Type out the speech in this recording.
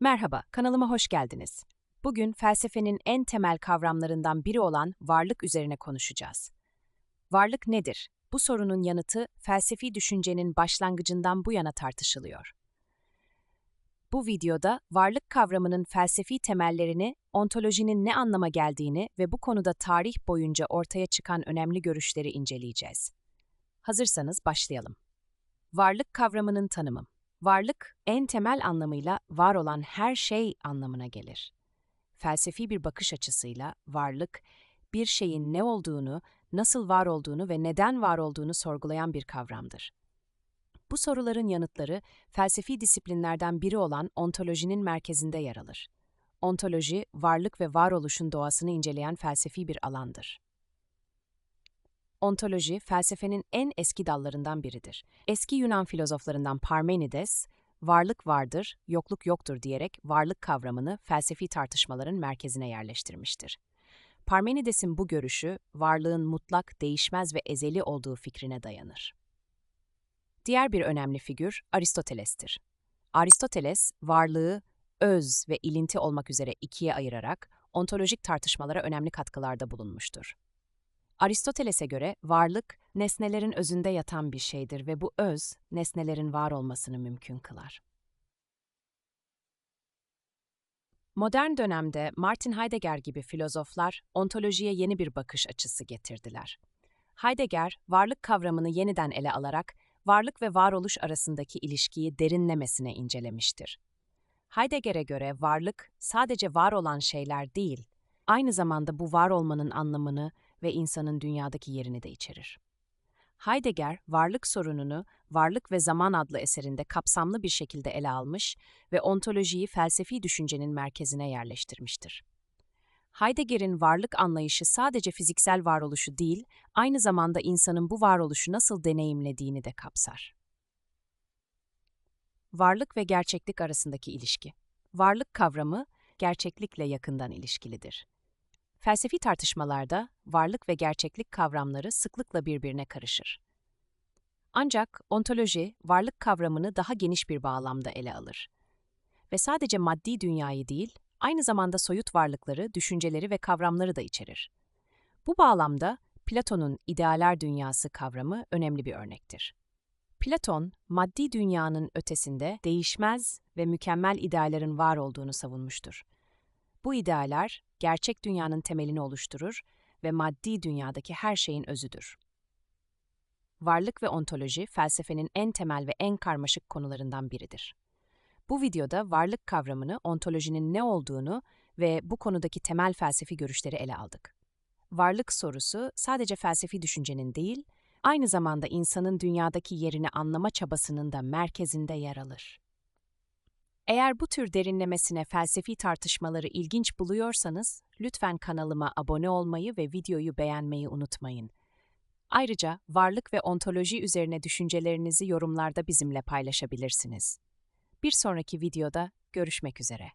Merhaba, kanalıma hoş geldiniz. Bugün felsefenin en temel kavramlarından biri olan varlık üzerine konuşacağız. Varlık nedir? Bu sorunun yanıtı felsefi düşüncenin başlangıcından bu yana tartışılıyor. Bu videoda varlık kavramının felsefi temellerini, ontolojinin ne anlama geldiğini ve bu konuda tarih boyunca ortaya çıkan önemli görüşleri inceleyeceğiz. Hazırsanız başlayalım. Varlık kavramının tanımı. Varlık, en temel anlamıyla var olan her şey anlamına gelir. Felsefi bir bakış açısıyla varlık, bir şeyin ne olduğunu, nasıl var olduğunu ve neden var olduğunu sorgulayan bir kavramdır. Bu soruların yanıtları felsefi disiplinlerden biri olan ontolojinin merkezinde yer alır. Ontoloji, varlık ve varoluşun doğasını inceleyen felsefi bir alandır. Ontoloji, felsefenin en eski dallarından biridir. Eski Yunan filozoflarından Parmenides, varlık vardır, yokluk yoktur diyerek varlık kavramını felsefi tartışmaların merkezine yerleştirmiştir. Parmenides'in bu görüşü, varlığın mutlak, değişmez ve ezeli olduğu fikrine dayanır. Diğer bir önemli figür Aristoteles'tir. Aristoteles, varlığı öz ve ilinti olmak üzere ikiye ayırarak ontolojik tartışmalara önemli katkılarda bulunmuştur. Aristoteles'e göre varlık, nesnelerin özünde yatan bir şeydir ve bu öz, nesnelerin var olmasını mümkün kılar. Modern dönemde Martin Heidegger gibi filozoflar ontolojiye yeni bir bakış açısı getirdiler. Heidegger, varlık kavramını yeniden ele alarak varlık ve varoluş arasındaki ilişkiyi derinlemesine incelemiştir. Heidegger'e göre varlık sadece var olan şeyler değil, aynı zamanda bu var olmanın anlamını ve insanın dünyadaki yerini de içerir. Heidegger, varlık sorununu Varlık ve Zaman adlı eserinde kapsamlı bir şekilde ele almış ve ontolojiyi felsefi düşüncenin merkezine yerleştirmiştir. Heidegger'in varlık anlayışı sadece fiziksel varoluşu değil, aynı zamanda insanın bu varoluşu nasıl deneyimlediğini de kapsar. Varlık ve gerçeklik arasındaki ilişki. Varlık kavramı gerçeklikle yakından ilişkilidir. Felsefi tartışmalarda varlık ve gerçeklik kavramları sıklıkla birbirine karışır. Ancak ontoloji, varlık kavramını daha geniş bir bağlamda ele alır. Ve sadece maddi dünyayı değil, aynı zamanda soyut varlıkları, düşünceleri ve kavramları da içerir. Bu bağlamda Platon'un idealer dünyası kavramı önemli bir örnektir. Platon, maddi dünyanın ötesinde değişmez ve mükemmel ideallerin var olduğunu savunmuştur. Bu idealer, gerçek dünyanın temelini oluşturur ve maddi dünyadaki her şeyin özüdür. Varlık ve ontoloji felsefenin en temel ve en karmaşık konularından biridir. Bu videoda varlık kavramını, ontolojinin ne olduğunu ve bu konudaki temel felsefi görüşleri ele aldık. Varlık sorusu sadece felsefi düşüncenin değil, aynı zamanda insanın dünyadaki yerini anlama çabasının da merkezinde yer alır. Eğer bu tür derinlemesine felsefi tartışmaları ilginç buluyorsanız, lütfen kanalıma abone olmayı ve videoyu beğenmeyi unutmayın. Ayrıca varlık ve ontoloji üzerine düşüncelerinizi yorumlarda bizimle paylaşabilirsiniz. Bir sonraki videoda görüşmek üzere.